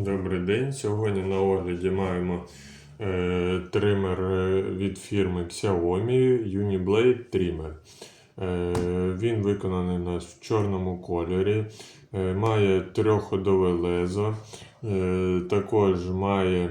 Добрий день. Сьогодні на огляді маємо е, тример е, від фірми Xiaomi Uniblade Trimmer. Е, він виконаний у нас в чорному кольорі, е, має трьохходове лезо, е, також має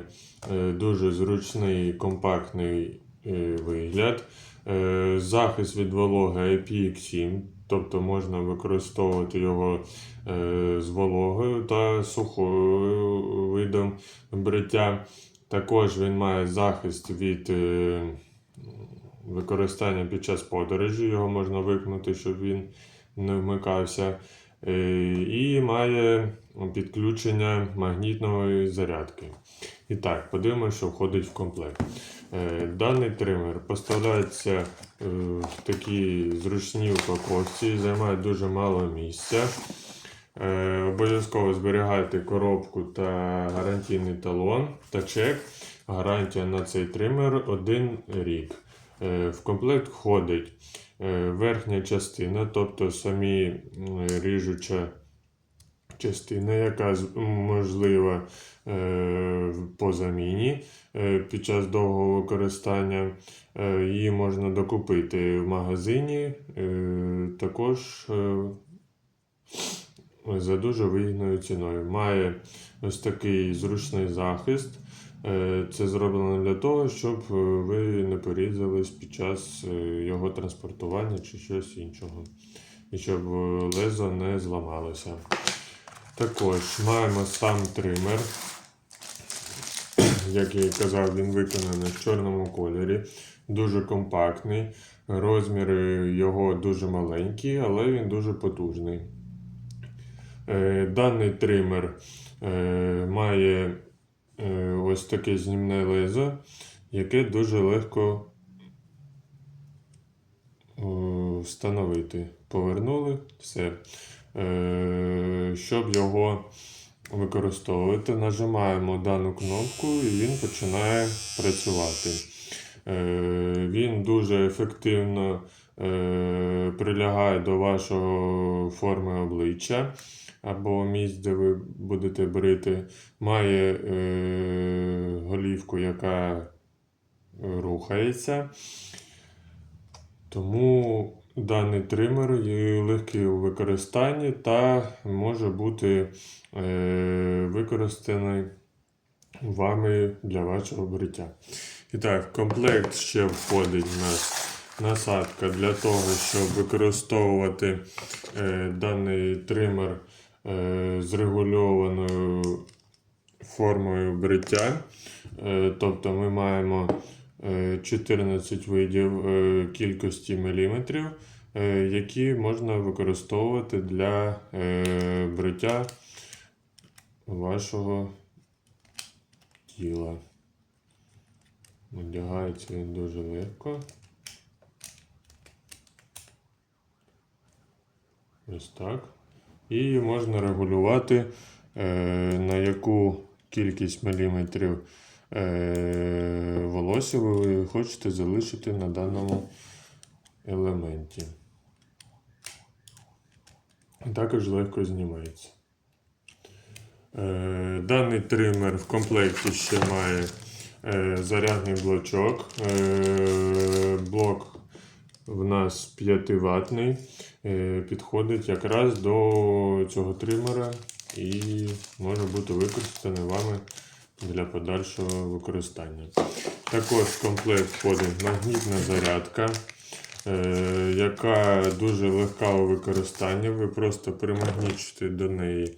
е, дуже зручний компактний е, вигляд. Е, Захист від вологи IPX7, тобто можна використовувати його е, з вологою та сухою видом бриття. Також він має захист від е, використання під час подорожі, його можна вимкнути, щоб він не вмикався. Е, І має підключення магнітної зарядки. І так, подивимося, що входить в комплект. Е, Даний тример поставляється е, в такій зручній упаковці, займає дуже мало місця. Обов'язково зберігайте коробку та гарантійний талон та чек. Гарантія на цей тример 1 рік. В комплект входить верхня частина, тобто самі ріжуча частина, яка можлива е, по заміні е, під час довгого використання. Е, Її можна докупити в магазині. е, Також е, за дуже вигідною ціною. Має ось такий зручний захист. Е, Це зроблено для того, щоб е, ви не порізались під час е, його транспортування чи щось іншого. І щоб лезо не зламалося. Також маємо сам тример. Як я і казав, він виконаний в чорному кольорі, дуже компактний. Розміри його дуже маленькі, але він дуже потужний. Е, Даний тример е, має е, ось таке знімне лезо, яке дуже легко встановити. Повернули все. Щоб його використовувати, нажимаємо дану кнопку і він починає працювати. Він дуже ефективно прилягає до вашого форми обличчя або місць, де ви будете брити. Має е, голівку, яка рухається. Тому даний тример легкий у використанні та може бути е, використаний вами для вашого бриття. І так, в комплект ще входить у нас насадка для того, щоб використовувати е, даний тример е, з регульованою формою бриття. Е, тобто ми маємо е, 14 видів е, кількості міліметрів, е, які можна використовувати для е, бриття вашого тіла. Одягається він дуже легко. Ось так. І можна регулювати, е, на яку кількість міліметрів е, волосся ви хочете залишити на даному елементі. Також легко знімається. Е, Даний тример в комплекті ще має зарядний блочок. Блок в нас 5 ватний. Е, Підходить якраз до цього тримера і може бути використаний вами для подальшого використання. Також в комплект входить магнітна зарядка, е, яка дуже легка у використанні. Ви просто примагнічите до неї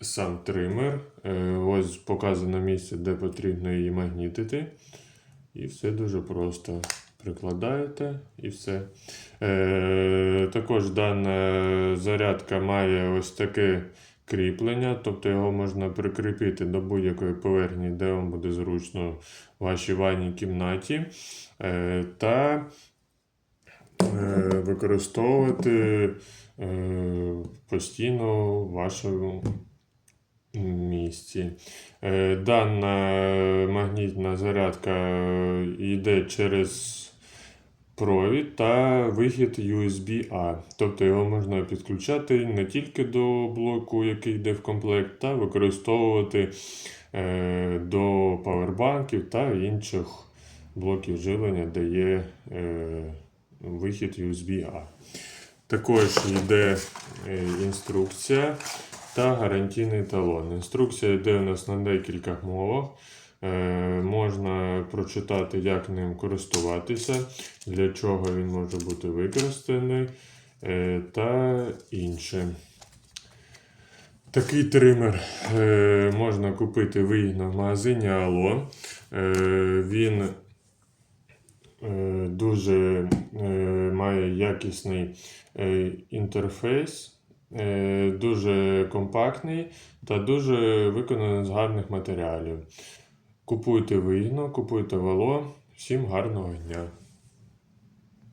сам тример. Е, Ось показано місце, де потрібно її магнітити. І все дуже просто. Прикладаєте і все. Е, також дана зарядка має ось таке кріплення, тобто його можна прикріпити до будь-якої поверхні, де вам буде зручно в вашій ванній кімнаті. Е, та е, використовувати е, постійно в вашому місці. Е, Дана магнітна зарядка е, йде через провід та вихід USB-A. Тобто його можна підключати не тільки до блоку, який йде в комплект, та використовувати е, до павербанків та інших блоків живлення, де є е, вихід USB-A. Також йде е, інструкція та гарантійний талон. Інструкція йде у нас на декількох мовах. Е, можна прочитати, як ним користуватися, для чого він може бути використаний е, та інше. Такий тример е, можна купити вигідно в магазині. Е, він дуже має якісний інтерфейс, дуже компактний та дуже виконаний з гарних матеріалів. Купуйте вигідно, купуйте вало. Всім гарного дня!